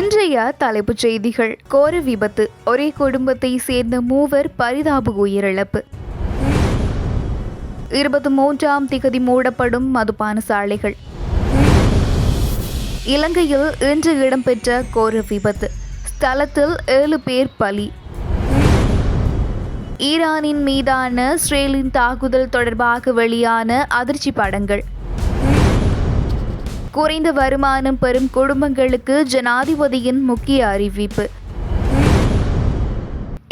இன்றைய தலைப்புச் செய்திகள். கோர விபத்து. ஒரே குடும்பத்தை சேர்ந்த மூவர் பரிதாப உயிரிழப்பு. இருபத்தி மூன்றாம் திகதி மூடப்படும் மதுபான சாலைகள். இலங்கையில் இன்று இடம்பெற்ற கோர விபத்து. ஸ்தலத்தில் ஏழு பேர் பலி. ஈரானின் மீதான இஸ்ரேலின் தாக்குதல் தொடர்பாக வெளியான அதிர்ச்சி படங்கள். குறைந்த வருமானம் பெறும் குடும்பங்களுக்கு ஜனாதிபதியின் முக்கிய அறிவிப்பு.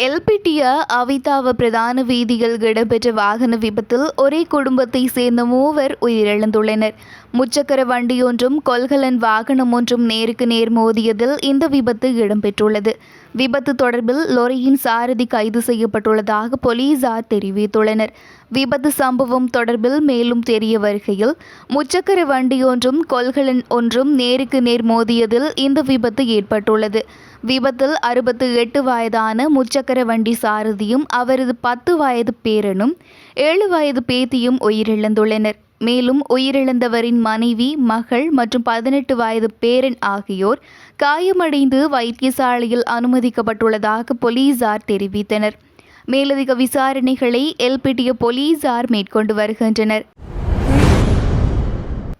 எல்பிட்டியா அவிதாவ பிரதான வீதியில் இடம்பெற்ற வாகன விபத்தில் ஒரே குடும்பத்தை சேர்ந்த மூவர் உயிரிழந்துள்ளனர். முச்சக்கர வண்டியொன்றும் கொல்கலன் வாகனம் ஒன்றும் நேருக்கு நேர் மோதியதில் இந்த விபத்து இடம்பெற்றுள்ளது. விபத்து தொடர்பில் லொரியின் சாரதி கைது செய்யப்பட்டுள்ளதாக போலீசார் தெரிவித்துள்ளனர். விபத்து சம்பவம் தொடர்பில் மேலும் தெரிய வருகையில் முச்சக்கர வண்டியொன்றும் கொள்கலன் ஒன்றும் நேருக்கு நேர் மோதியதில் இந்த விபத்து ஏற்பட்டுள்ளது. விபத்தில் அறுபத்து எட்டு வயதான முச்சக்கர வண்டி சாரதியும் அவரது பத்து வயது பேரனும் ஏழு வயது பேத்தியும் உயிரிழந்துள்ளனர். மேலும் உயிரிழந்தவரின் மனைவி மகள் மற்றும் பதினெட்டு வயது பேரன் ஆகியோர் காயமடைந்து வைத்தியசாலையில் அனுமதிக்கப்பட்டுள்ளதாக போலீசார் தெரிவித்தனர். மேலதிக விசாரணைகளை எல்பிட்டிய போலீசார் மேற்கொண்டு வருகின்றனர்.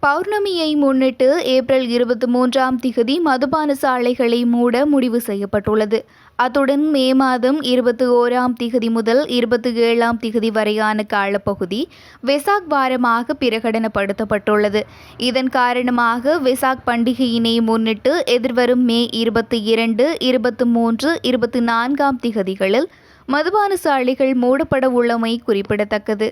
பௌர்ணமியை முன்னிட்டு ஏப்ரல் இருபத்தி மூன்றாம் திகதி மதுபான சாலைகளை மூட முடிவு செய்யப்பட்டுள்ளது. அத்துடன் மே மாதம் இருபத்தி ஓராம் திகதி முதல் இருபத்தி ஏழாம் திகதி வரையான காலப்பகுதி வெசாக் வாரமாக பிரகடனப்படுத்தப்பட்டுள்ளது. இதன் காரணமாக வெசாக் பண்டிகையினை முன்னிட்டு எதிர்வரும் மே இருபத்தி இரண்டு இருபத்தி மூன்று இருபத்தி நான்காம் திகதிகளில் மதுபான சாலைகள் மூடப்பட உள்ளமை குறிப்பிடத்தக்கது.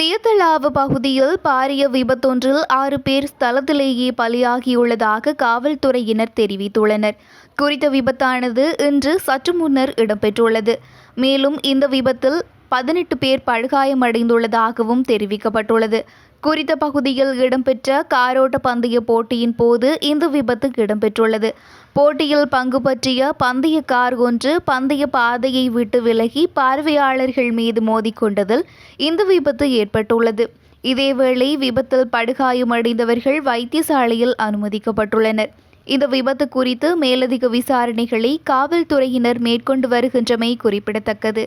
தியத்தலாவு பகுதியில் பாரிய விபத்தொன்றில் ஆறு பேர் ஸ்தலத்திலேயே பலியாகியுள்ளதாக காவல்துறையினர் தெரிவித்துள்ளனர். குறித்த விபத்தானது இன்று சற்று முன்னர் இடம்பெற்றுள்ளது. மேலும் இந்த விபத்தில் பதினெட்டு பேர் படுகாயமடைந்துள்ளதாகவும் தெரிவிக்கப்பட்டுள்ளது. குறித்த பகுதியில் இடம்பெற்ற காரோட்ட பந்தய போட்டியின் போது இந்த விபத்து இடம்பெற்றுள்ளது. போட்டியில் பங்கு பற்றிய பந்தய கார் ஒன்று பந்தய பாதையை விட்டு விலகி பார்வையாளர்கள் மீது மோதிக்கொண்டதில் இந்த விபத்து ஏற்பட்டுள்ளது. இதேவேளை விபத்தில் படுகாயமடைந்தவர்கள் வைத்தியசாலையில் அனுமதிக்கப்பட்டுள்ளனர். இந்த விபத்து குறித்து மேலதிக விசாரணைகளை காவல்துறையினர் மேற்கொண்டு வருகின்றமை குறிப்பிடத்தக்கது.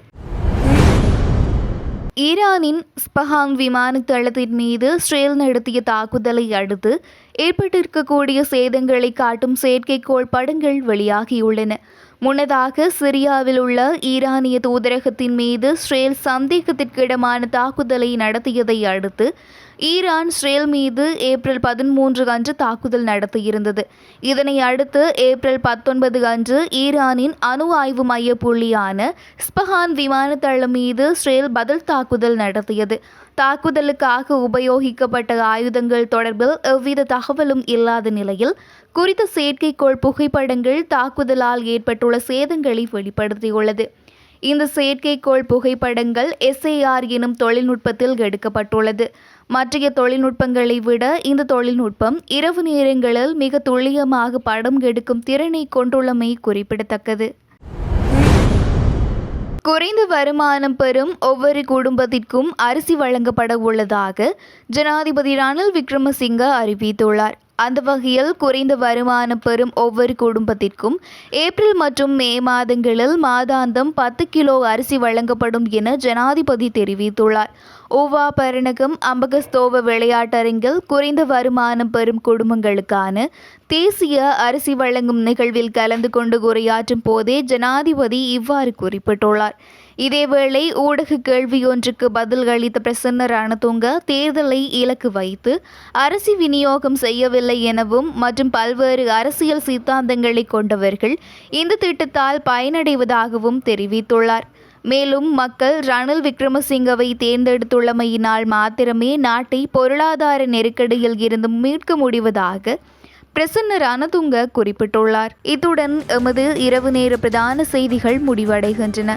ஈரானின் ஸ்பஹான் விமான தளத்தின் மீது இஸ்ரேல் நடத்திய தாக்குதலை அடுத்து ஏற்பட்டிருக்கக்கூடிய சேதங்களை காட்டும் செயற்கைக்கோள் படங்கள் வெளியாகியுள்ளன. முன்னதாக சிரியாவில் உள்ள ஈரானிய தூதரகத்தின் மீது ஸ்ரேல் சந்தேகத்திற்கிடமான தாக்குதலை நடத்தியதை அடுத்து ஈரான் ஸ்ரேல் மீது ஏப்ரல் பதிமூன்று அன்று தாக்குதல் நடத்தியிருந்தது. இதனை அடுத்து ஏப்ரல் பத்தொன்பது அன்று ஈரானின் அணு ஆய்வு மைய புள்ளியான ஸ்பஹான் விமானத்தளம் மீது ஸ்ரேல் பதில் தாக்குதல் நடத்தியது. தாக்குதலுக்காக உபயோகிக்கப்பட்ட ஆயுதங்கள் தொடர்பில் எவ்வித தகவலும் இல்லாத நிலையில் குறித்த செயற்கைக்கோள் புகைப்படங்கள் தாக்குதலால் ஏற்பட்டுள்ள சேதங்களை வெளிப்படுத்தியுள்ளது. இந்த செயற்கைக்கோள் புகைப்படங்கள் எஸ்ஏஆர் எனும் தொழில்நுட்பத்தில் எடுக்கப்பட்டுள்ளது. மற்றைய தொழில்நுட்பங்களை விட இந்த தொழில்நுட்பம் இரவு நேரங்களில் மிக துல்லியமாக படம் எடுக்கும் திறனை கொண்டுள்ளமை குறிப்பிடத்தக்கது. குறைந்த வருமானம் பெறும் ஒவ்வொரு குடும்பத்திற்கும் அரிசி வழங்கப்பட உள்ளதாக ஜனாதிபதி ரணில் விக்ரமசிங்க அறிவித்துள்ளார். அந்த வகையில் குறைந்த வருமானம் பெறும் ஒவ்வொரு குடும்பத்திற்கும் ஏப்ரல் மற்றும் மே மாதங்களில் மாதாந்தம் பத்து கிலோ அரிசி வழங்கப்படும் என ஜனாதிபதி தெரிவித்துள்ளார். ஓவா பரணகம் அம்பகஸ்தோவ விளையாட்டரங்கில் குறைந்த வருமானம் பெறும் குடும்பங்களுக்கான தேசிய அரிசி வழங்கும் நிகழ்வில் கலந்து கொண்டு உரையாற்றும் போதே ஜனாதிபதி இவ்வாறு குறிப்பிட்டுள்ளார். இதேவேளை ஊடக கேள்வி ஒன்றுக்கு பதில் அளித்த பிரசன்னர் ரணதுங்க தேர்தலை இலக்கு வைத்து அரசி விநியோகம் செய்யவில்லை எனவும் மற்றும் பல்வேறு அரசியல் சித்தாந்தங்களை கொண்டவர்கள் இந்த திட்டத்தால் பயனடைவதாகவும் தெரிவித்துள்ளார். மேலும் மக்கள் ரணில் விக்ரமசிங்கவை தேர்ந்தெடுத்துள்ளமையினால் மாத்திரமே நாட்டை பொருளாதார நெருக்கடியில் இருந்து மீட்க முடிவதாக பிரசன்ன ரணதுங்க குறிப்பிட்டுள்ளார். இத்துடன் எமது இரவு நேர பிரதான செய்திகள் முடிவடைகின்றன.